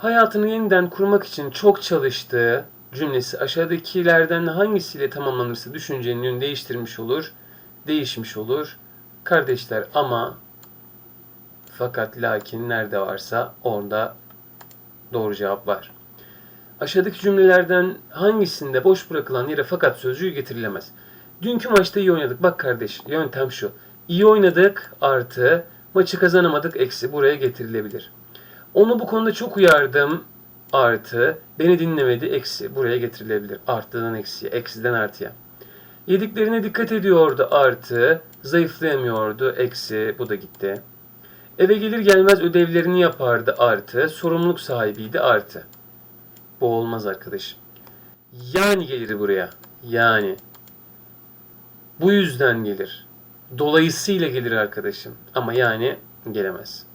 Hayatını yeniden kurmak için çok çalıştığı cümlesi aşağıdakilerden hangisiyle tamamlanırsa düşüncenin yönünü değiştirmiş olur, değişmiş olur. Kardeşler ama fakat lakin nerede varsa orada doğru cevap var. Aşağıdaki cümlelerden hangisinde boş bırakılan yere fakat sözcüğü getirilemez? Dünkü maçta iyi oynadık. Bak kardeş yöntem şu. İyi oynadık artı maçı kazanamadık eksi buraya getirilebilir. Onu bu konuda çok uyardım artı beni dinlemedi eksi buraya getirilebilir. Arttıdan eksiye, eksiden artıya. Yediklerine dikkat ediyordu artı zayıflayamıyordu eksi bu da gitti. Eve gelir gelmez ödevlerini yapardı artı sorumluluk sahibiydi artı. Bu olmaz arkadaşım. Yani gelir buraya. Yani. Bu yüzden gelir. Dolayısıyla gelir arkadaşım. Ama yani gelemez.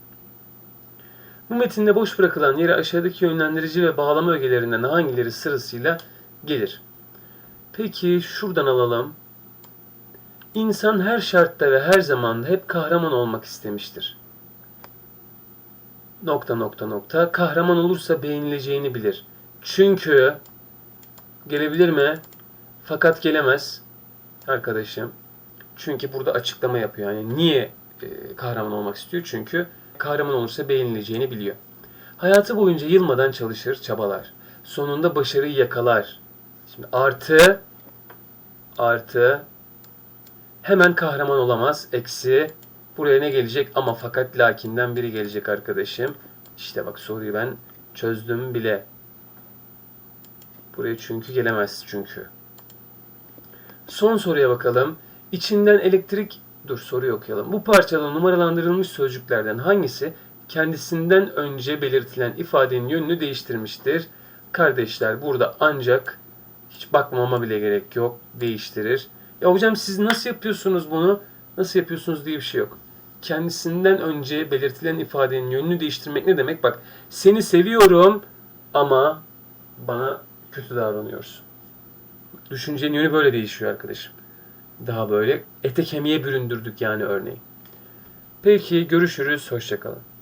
Bu metinde boş bırakılan yere aşağıdaki yönlendirici ve bağlama ögelerinden hangileri sırasıyla gelir? Peki şuradan alalım. İnsan her şartta ve her zamanda hep kahraman olmak istemiştir. Nokta nokta nokta. Kahraman olursa beğenileceğini bilir. Çünkü gelebilir mi? Fakat gelemez arkadaşım. Çünkü burada açıklama yapıyor. Yani niye e, kahraman olmak istiyor? Çünkü kahraman olursa beğenileceğini biliyor. Hayatı boyunca yılmadan çalışır, çabalar. Sonunda başarıyı yakalar. Şimdi artı artı hemen kahraman olamaz. Eksi buraya ne gelecek? Ama fakat lakinden biri gelecek arkadaşım. İşte bak soruyu ben çözdüm bile. Buraya çünkü gelemez çünkü. Son soruya bakalım. İçinden elektrik... Dur soruyu okuyalım. Bu parçada numaralandırılmış sözcüklerden hangisi kendisinden önce belirtilen ifadenin yönünü değiştirmiştir? Kardeşler burada ancak hiç bakmama bile gerek yok. Değiştirir. Ya hocam siz nasıl yapıyorsunuz bunu? Nasıl yapıyorsunuz diye bir şey yok. Kendisinden önce belirtilen ifadenin yönünü değiştirmek ne demek? Bak seni seviyorum ama bana kötü davranıyorsun. Düşüncenin yönü böyle değişiyor arkadaşım. Daha böyle ete kemiğe büründürdük yani örneğin. Peki görüşürüz. Hoşçakalın.